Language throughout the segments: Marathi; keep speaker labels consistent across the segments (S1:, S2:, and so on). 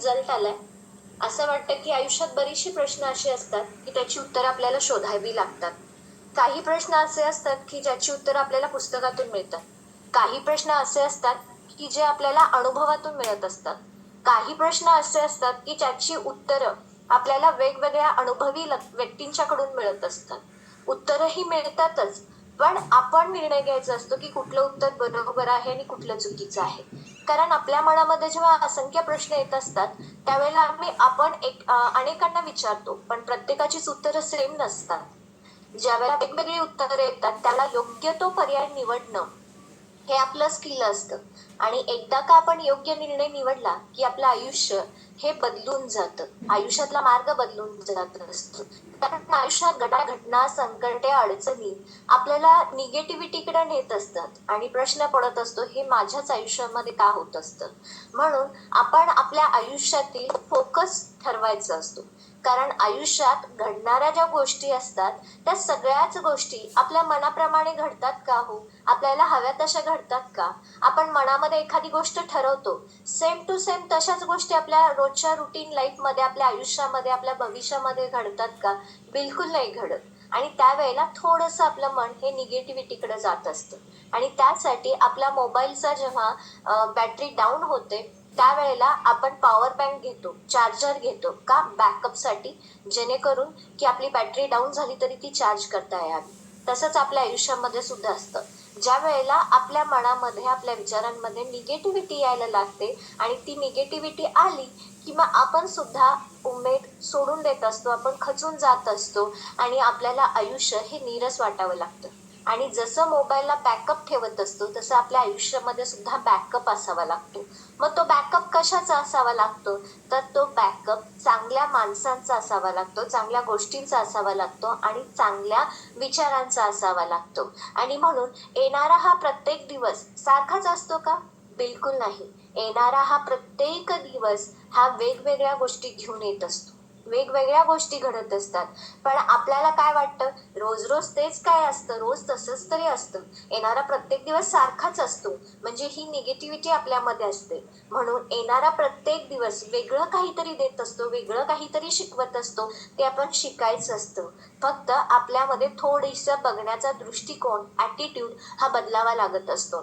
S1: रिझल्ट आलाय. असं वाटतं की आयुष्यात बरीचशी प्रश्न असे असतात की त्याची उत्तरं आपल्याला शोधावी लागतात. काही प्रश्न असे असतात की ज्याची उत्तरं आपल्याला पुस्तकातून मिळतात. काही प्रश्न असे असतात की जे आपल्याला अनुभवातून मिळत असतात. काही प्रश्न असे असतात की ज्याची उत्तरं आपल्याला वेगवेगळ्या अनुभवी ल- व्यक्तींच्याकडून मिळत असतात. उत्तरंही मिळतातच पण आपण निर्णय घ्यायचा असतो की कुठलं उत्तर बरोबर आहे आणि कुठलं चुकीचं आहे. कारण आपल्या मनामध्ये जेव्हा असंख्य प्रश्न येत असतात त्यावेळेला आम्ही आपण एक अनेकांना विचारतो पण प्रत्येकाचीच उत्तरं सेम नसतात. ज्यावेळेला वेगवेगळी उत्तरं येतात त्याला योग्य तो पर्याय निवडणं हे आपलं स्किल असतं. आणि एकदा का आपण योग्य निर्णय निवडला की आपलं आयुष्य हे बदलून जातं. आयुष्यातला मार्ग बदलून जात असतो. कारण आयुष्यात घटा घटना संकटे अडचणी आपल्याला निगेटिव्हिटीकडे नेत असतात. आणि प्रश्न पडत असतो हे माझ्याच आयुष्यामध्ये का होत असतं? म्हणून आपण आपल्या आयुष्यातील फोकस ठरवायचा असतो. कारण आयुष्यात घडणाऱ्या ज्या गोष्टी असतात त्या सगळ्याच गोष्टी आपल्या मनाप्रमाणे घडतात का हो? आपल्याला हव्या तशा घडतात का? आपण मनामध्ये एखादी गोष्ट ठरवतो सेम टू सेम तशाच गोष्टी आपल्या रोजच्या रुटीन लाईफमध्ये आपल्या आयुष्यामध्ये आपल्या भविष्यामध्ये घडतात का? बिलकुल नाही घडत. आणि त्यावेळेला थोडंसं आपलं मन हे निगेटिव्हिटीकडे जात असतं. आणि त्यासाठी आपला मोबाईलचा जेव्हा बॅटरी डाऊन होते त्यावेळेला आपण पॉवर बँक घेतो चार्जर घेतो का बॅकअपसाठी जेणेकरून की आपली बॅटरी डाऊन झाली तरी ती चार्ज करता यावी तसंच आपल्या आयुष्यामध्ये सुद्धा असतं. ज्या वेळेला आपल्या मनामध्ये आपल्या विचारांमध्ये निगेटिव्हिटी यायला लागते आणि ती निगेटिव्हिटी आली की मग आपण सुद्धा उमेद सोडून देत असतो आपण खचून जात असतो आणि आपल्याला आयुष्य हे नीरस वाटावं लागतं. आणि जसं मोबाईलला बॅकअप ठेवत असतो तसं आपल्या आयुष्यामध्ये सुद्धा बॅकअप असावा लागतो. मग तो बॅकअप कशाचा असावा लागतो? तर तो बॅकअप चांगल्या माणसांचा असावा लागतो चांगल्या गोष्टींचा असावा लागतो आणि चांगल्या विचारांचा असावा लागतो. आणि म्हणून येणारा हा प्रत्येक दिवस सारखाच असतो का? बिलकुल नाही. येणारा हा प्रत्येक दिवस हा वेगवेगळ्या गोष्टी घेऊन येत असतो. वेगवेगळ्या गोष्टी घडत असतात. पण आपल्याला काय वाटतं? रोज रोज तेच काय असतं? रोज तसंच तरी असतं. येणारा प्रत्येक दिवस सारखाच असतो. म्हणजे ही निगेटिव्हिटी आपल्यामध्ये असते. म्हणून येणारा प्रत्येक दिवस वेगळं काहीतरी देत असतो वेगळं काहीतरी शिकवत असतो. ते आपण शिकायचं असतं. फक्त आपल्यामध्ये थोडीसं बघण्याचा दृष्टिकोन ॲटिट्यूड हा बदलावा लागत असतो.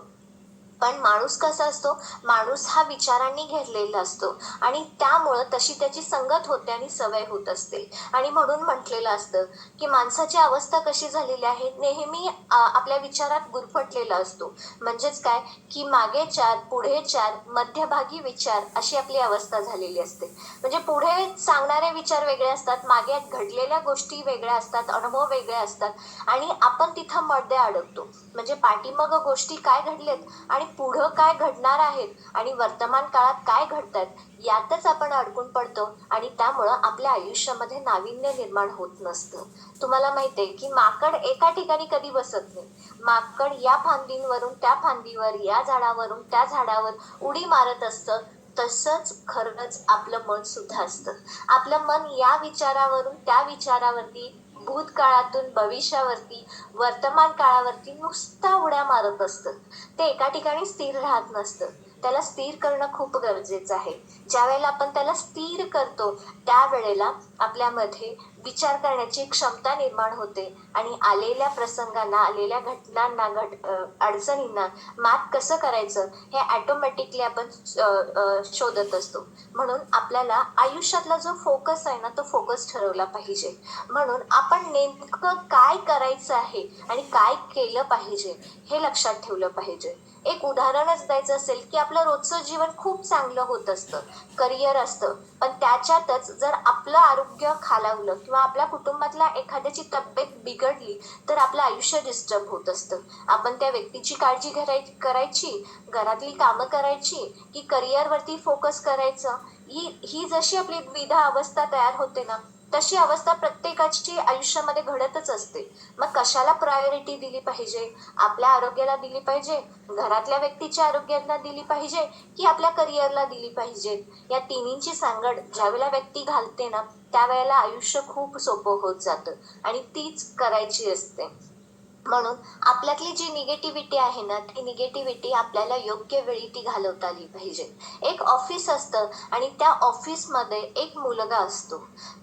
S1: पण माणूस कसा असतो? माणूस हा विचारांनी घेरलेला असतो. आणि त्यामुळं तशी त्याची संगत होते आणि सवय होत असते. आणि म्हणून म्हटलेलं असतं की माणसाची अवस्था कशी झालेली आहे? नेहमी आपल्या विचारात गुरफटलेला असतो. म्हणजेच काय? की मागे चार पुढे चार मध्यभागी विचार अशी आपली अवस्था झालेली असते. म्हणजे पुढे सांगणारे विचार वेगळे असतात मागे घडलेल्या गोष्टी वेगळ्या असतात अनुभव वेगळे असतात. आणि आपण तिथं मध्ये अडकतो. म्हणजे पाठीमाग गोष्टी काय घडलेत आणि पुढं काय घडणार आहेत आणि वर्तमान काळात काय घडतात यातच आपण अडकून पडतो आणि त्यामुळं आपल्या आयुष्यामध्ये नाविन्य निर्माण होत नसतं. तुम्हाला माहिती आहे की माकड एका ठिकाणी कधी बसत नाही. माकड या फांदींवरून त्या फांदीवर या झाडावरून त्या झाडावर उडी मारत असतं. तसंच खरंच आपलं मन सुद्धा असतं. आपलं मन या विचारावरून त्या विचारावरती भूतकाळातून भविष्यावरती वर्तमान काळावरती नुसता उड्या मारत असतं. ते एका ठिकाणी स्थिर राहत नसतं. त्याला स्थिर करणं खूप गरजेचं आहे. ज्या वेळेला आपण त्याला स्थिर करतो त्यावेळेला आपल्यामध्ये विचार करण्याची क्षमता निर्माण होते. आणि आलेल्या प्रसंगांना आलेल्या घटनांना घट अडचणींना मात कसं करायचं हे ॲटोमॅटिकली आपण शोधत असतो. म्हणून आपल्याला आयुष्यातला जो फोकस आहे ना तो फोकस ठरवला पाहिजे. म्हणून आपण नेमकं काय करायचं आहे आणि काय केलं पाहिजे हे लक्षात ठेवलं पाहिजे. एक उदाहरणच द्यायचं असेल की आपलं रोजचं जीवन खूप चांगलं होत असतं. करिअर असतं. पण त्याच्यातच जर आपलं आरोग्य खालावलं किंवा आपल्या कुटुंबातल्या एखाद्याची तब्येत बिघडली तर आपलं आयुष्य डिस्टर्ब होत असतं. आपण त्या व्यक्तीची काळजी घराय करायची घरातली कामं करायची की करिअरवरती फोकस करायचं ही ही जशी आपली द्विधा अवस्था तयार होते ना तशी अवस्था प्रत्येकाची आयुष्यामध्ये घडतच असते. मग कशाला प्रायोरिटी दिली पाहिजे? आपल्या आरोग्याला दिली पाहिजे? घरातल्या व्यक्तीच्या आरोग्याला दिली पाहिजे? की आपल्या करिअरला दिली पाहिजे? या तिन्हींची सांगड ज्यावेळेला व्यक्ती घालते ना त्यावेळेला आयुष्य खूप सोपं होत जातं. आणि तीच करायची असते. म्हणून आपल्यातली जी निगेटिव्हिटी आहे ना ती निगेटिव्हिटी आपल्याला योग्य वेळी ती घालवता आली पाहिजे. एक ऑफिस असतं आणि त्या ऑफिसमध्ये एक मुलगा असतो.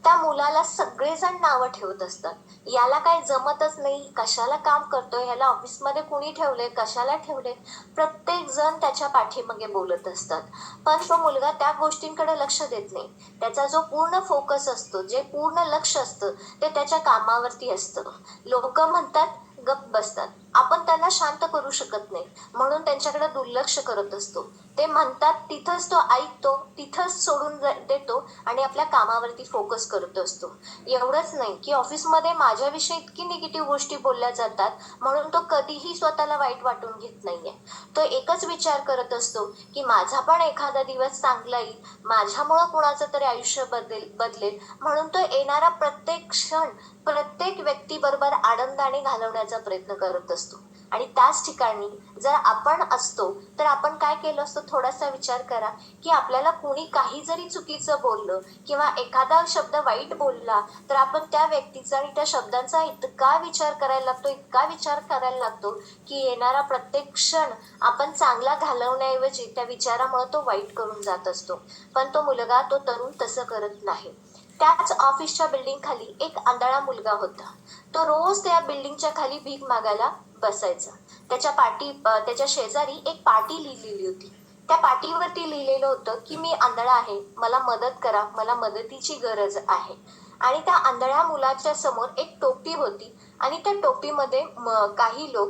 S1: त्या मुलाला सगळेजण नावं ठेवत असतात. याला काय जमतच नाही कशाला काम करतोय ह्याला ऑफिसमध्ये कुणी ठेवले कशाला ठेवले प्रत्येक जण त्याच्या पाठीमागे बोलत असतात. पण तो मुलगा त्या गोष्टींकडे लक्ष देत नाही. त्याचा जो पूर्ण फोकस असतो जे पूर्ण लक्ष असतं ते त्याच्या कामावरती असतं. लोक म्हणतात गप्प बसतात. आपण त्यांना शांत करू शकत नाही. म्हणून त्यांच्याकडे दुर्लक्ष करत असतो. ते म्हणतात तिथंच तो ऐकतो तिथंच सोडून देतो आणि आपल्या कामावरती फोकस करत असतो. एवढंच नाही की ऑफिसमध्ये माझ्याविषयी इतकी निगेटिव्ह गोष्टी बोलल्या जातात म्हणून तो कधीही स्वतःला वाईट वाटून घेत नाहीये. तो एकच विचार करत असतो की माझा पण एखादा दिवस चांगला येईल. माझ्यामुळं कुणाचं तरी आयुष्य बदलेल बदलेल. म्हणून तो येणारा प्रत्येक क्षण प्रत्येक व्यक्तीबरोबर आनंदाने घालवण्याचा प्रयत्न करत असतो. आणि त्याच ठिकाणी जर आपण असतो तर आपण काय केलं असतो? थोडासा विचार करा की आपल्याला कोणी काही जरी चुकीचं बोललं किंवा एखादा शब्द वाईट बोलला तर आपण त्या व्यक्तीचा आणि त्या शब्दांचा इतका विचार करायला लागतो इतका विचार करायला लागतो की येणारा प्रत्येक क्षण आपण चांगला घालवण्याऐवजी त्या विचारामुळे तो वाईट करून जात असतो. पण तो मुलगा तो तरुण तसं करत नाही. त्याच ऑफिसच्या बिल्डिंग खाली एक आंधळा मुलगा होता. तो रोज त्या बिल्डिंगच्या खाली भीक मागायला बसायचा. त्याच्या पाटी त्याच्या शेजारी एक पाटी लिहिलेली होती. त्या पाटीवरती लिहिलेलं होतं की मी आंधळा आहे. मला मदत करा. मला मदतीची गरज आहे. आणि त्या आंधळ्या मुलाच्या समोर एक टोपी होती. आणि त्या टोपीमध्ये म- काही लोक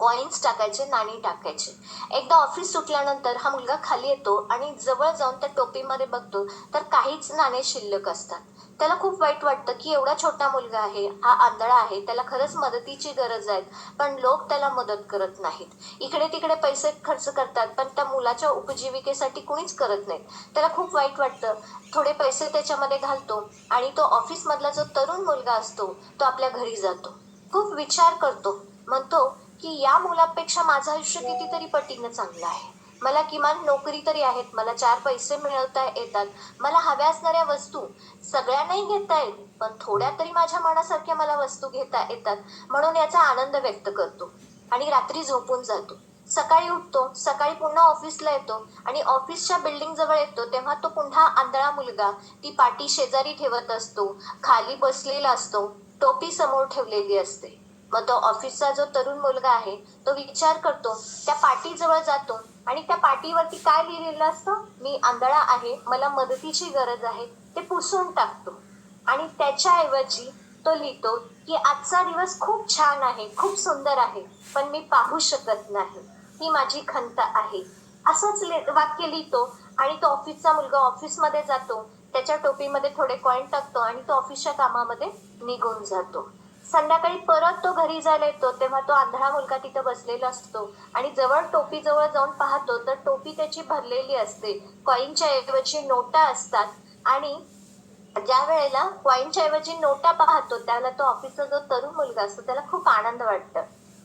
S1: कॉइन्स टाकायचे नाणी टाकायचे. एकदा ऑफिस सुटल्यानंतर हा मुलगा खाली येतो आणि जवळ जाऊन त्या टोपीमध्ये बघतो तर काहीच नाणे शिल्लक असतात. त्याला खूप वाईट वाटतं की एवढा छोटा मुलगा आहे हा आंधळा आहे त्याला खरंच मदतीची गरज आहे पण लोक त्याला मदत करत नाहीत. इकडे तिकडे पैसे खर्च करतात पण त्या मुलाच्या उपजीविकेसाठी कुणीच करत नाही त्याला खूप वाईट वाटतं. थोडे पैसे त्याच्यामध्ये घालतो आणि तो ऑफिसमधला जो तरुण मुलगा असतो तो आपल्या घरी जातो. खूप विचार करतो. म्हणतो की या मुलापेक्षा माझं आयुष्य कितीतरी पटीनं चांगलं आहे. मला किमान नोकरी तरी आहेत. मला चार पैसे मिळवता येतात. मला हव्या असणाऱ्या वस्तू सगळ्या नाही घेता येत पण थोड्या तरी माझ्या मनासारख्या मला वस्तू घेता येतात म्हणून याचा आनंद व्यक्त करतो. आणि रात्री झोपून जातो. सकाळी उठतो. सकाळी पुन्हा ऑफिसला येतो. आणि ऑफिसच्या बिल्डिंग जवळ येतो तेव्हा तो पुन्हा आंधळा मुलगा ती पाठी शेजारी ठेवत असतो. खाली बसलेला असतो. टोपी समोर ठेवलेली असते. मग तो ऑफिसचा जो तरुण मुलगा आहे तो विचार करतो त्या पाटीजवळ जातो आणि त्या पाटीवरती काय लिहिलेलं असतं? मी आंधळा आहे मला मदतीची गरज आहे ते पुसून टाकतो. आणि त्याच्याऐवजी तो लिहितो की आजचा दिवस खूप छान आहे खूप सुंदर आहे पण मी पाहू शकत नाही. ही माझी खंत आहे. असंच वाक्य लिहितो आणि तो ऑफिसचा मुलगा ऑफिसमध्ये जातो त्याच्या टोपीमध्ये थोडे कॉईन टाकतो आणि तो ऑफिसच्या कामामध्ये निघून जातो. संध्याकाळी परत तो घरी जायला येतो तेव्हा तो आंधळा मुलगा तिथं बसलेला असतो. आणि जवळ टोपी जवळ जाऊन पाहतो तर टोपी त्याची भरलेली असते. कॉईनच्या ऐवजी नोटा असतात. आणि ज्या वेळेला कॉईनच्या ऐवजी नोटा पाहतो त्याला तो ऑफिसचा जो तरुण मुलगा असतो त्याला खूप आनंद वाटतं.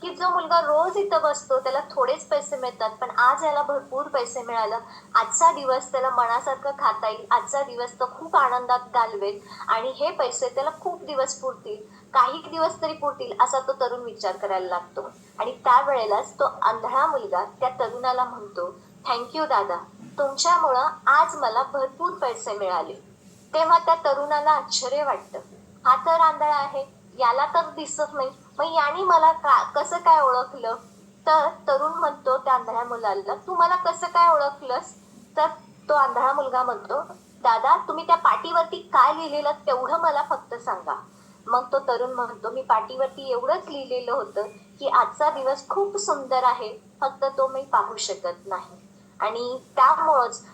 S1: की जो मुलगा रोज इथं बसतो त्याला थोडेच पैसे मिळतात पण आज याला भरपूर पैसे मिळालं. आजचा दिवस त्याला मनासारखं खाता येईल आजचा दिवस तो खूप आनंदात घालवेल आणि हे पैसे त्याला खूप दिवस पुरतील काही दिवस तरी पुरतील असा तो तरुण विचार करायला लागतो. आणि त्यावेळेलाच तो आंधळा मुलगा त्या तरुणाला म्हणतो थँक्यू दादा. तुमच्यामुळं आज मला भरपूर पैसे मिळाले. तेव्हा त्या तरुणाला आश्चर्य वाटतं. हा तर आंधळा आहे. याला तर दिसत नाही. मग याने मला का कसं काय ओळखलं? तर तरुण म्हणतो त्या आंधळ्या मुलाला तू मला कसं काय ओळखलंस? तर तो आंधळा मुलगा म्हणतो दादा तुम्ही त्या पाटीवरती काय लिहिलेलं तेवढं मला फक्त सांगा. मग तो तरुण म्हणतो मी पाटीवरती एवढंच लिहिलेलं होतं की आजचा दिवस खूप सुंदर आहे फक्त तो मी पाहू शकत नाही. आणि त्यामुळंच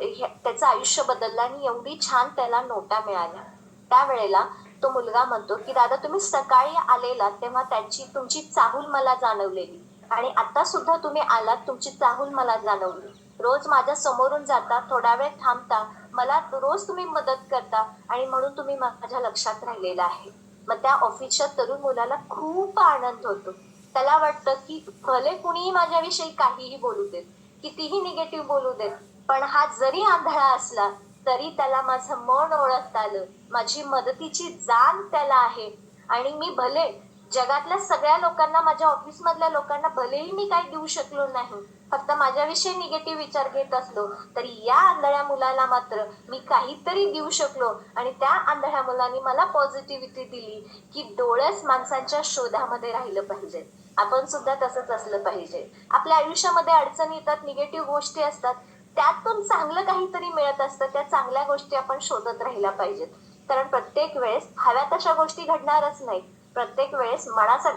S1: हे- त्याचं आयुष्य बदललं आणि एवढी छान त्याला नोटा मिळाल्या. त्यावेळेला तो मुलगा म्हणतो की दादा तुम्ही सकाळी आलेला तेव्हा त्याची तुमची चाहूल मला जाणवलेली. आणि आता सुद्धा तुम्ही आलात तुमची चाहूल मला जाणवली. रोज माझ्या समोरून जाता थोडा वेळ थांबता. मला रोज तुम्ही मदत करता आणि म्हणून तुम्ही माझ्या लक्षात राहिलेला आहे. मग त्या ऑफिसच्या तरुण मुलाला खूप आनंद होतो. त्याला वाटतं की भले कुणीही माझ्याविषयी काहीही बोलू देत कितीही निगेटिव्ह बोलू देत पण हा जरी आंधळा असला तरी त्याला माझं मन ओळखता आलं. माझी मदतीची जाण त्याला आहे. आणि मी भले जगातल्या सगळ्या लोकांना माझ्या ऑफिसमधल्या लोकांना भलेही मी काही देऊ शकलो नाही फक्त माझ्याविषयी निगेटिव्ह विचार घेत असलो तरी या आंधळ्या मुलाला मात्र मी काहीतरी देऊ शकलो. आणि त्या आंधळ्या मुलाने मला पॉझिटिव्हिटी दिली की डोळस माणसांच्या शोधामध्ये राहिलं पाहिजे. आपण सुद्धा तसंच असलं पाहिजे. आपल्या आयुष्यामध्ये अडचणी येतात निगेटिव्ह गोष्टी असतात. त्यातून चांगलं काहीतरी मिळत असतं. त्या चांगल्या गोष्टी आपण शोधत राहिल्या पाहिजेत. कारण प्रत्येक वेळेस हव्या तशा गोष्टी घडणारच नाहीत. प्रत्येक वेळेस मनासार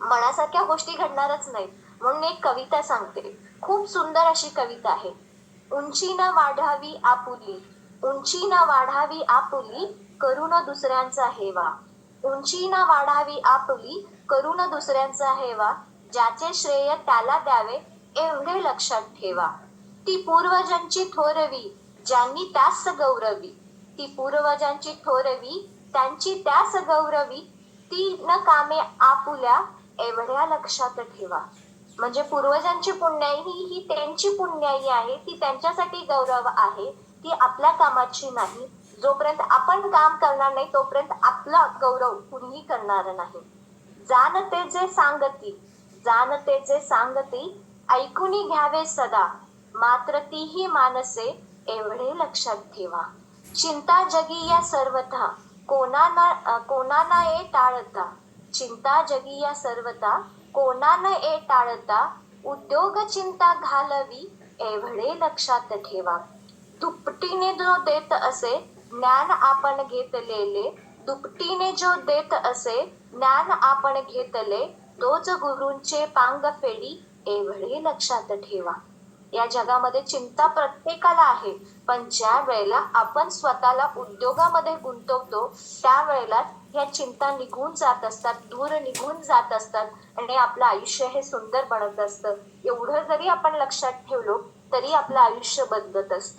S1: मनासारख्या गोष्टी घडणारच नाहीत. म्हणून एक कविता सांगते. खूप सुंदर अशी कविता आहे. उंची ना वाढावी आपुली उंची ना वाढावी आपुली करून दुसऱ्यांचा हेवा. उंची ना वाढावी आपुली करून दुसऱ्यांचा हेवा. ज्याचे श्रेय त्याला द्यावे एवढे लक्षात ठेवा. ती पूर्वजांची थोरवी ज्यांनी त्यास गौरवी ती पूर्वजांची थोरवी त्यांची त्यास गौरवी ती न कामे आपुल्या एवढ्या लक्षात ठेवा. म्हणजे पूर्वजांची पुण्याई ही त्यांची पुण्याई आहे ती त्यांच्यासाठी गौरव आहे ती आपल्या कामाची नाही. जोपर्यंत आपण काम करणार नाही तोपर्यंत आपला गौरव कुणीही करणार नाही. जाणते जे सांगती जाणते जे सांगती ऐकून घ्यावे सदा. मात्र तीही मानसे एवढे लक्षात ठेवा. चिंता जगी या सर्वथा कोणाना कोणाना ए टाळता. चिंता जगी या सर्वता कोणान ए टाळता. उद्योग चिंता घालवी एवढे लक्षात ठेवा. दुपटीने जो देत असे ज्ञान आपण घेतलेले. दुपटीने जो देत असे ज्ञान आपण घेतले. तोच गुरूंचे पांग फेडी एवढे लक्षात ठेवा. या जगामध्ये चिंता प्रत्येकाला आहे. पण ज्या वेळेला आपण स्वतःला उद्योगामध्ये गुंतवतो त्यावेळेला ह्या चिंता निघून जात असतात दूर निघून जात असतात आणि आपलं आयुष्य हे सुंदर बनत असतं. एवढं जरी आपण लक्षात ठेवलो तरी आपलं आयुष्य बदलत असतं.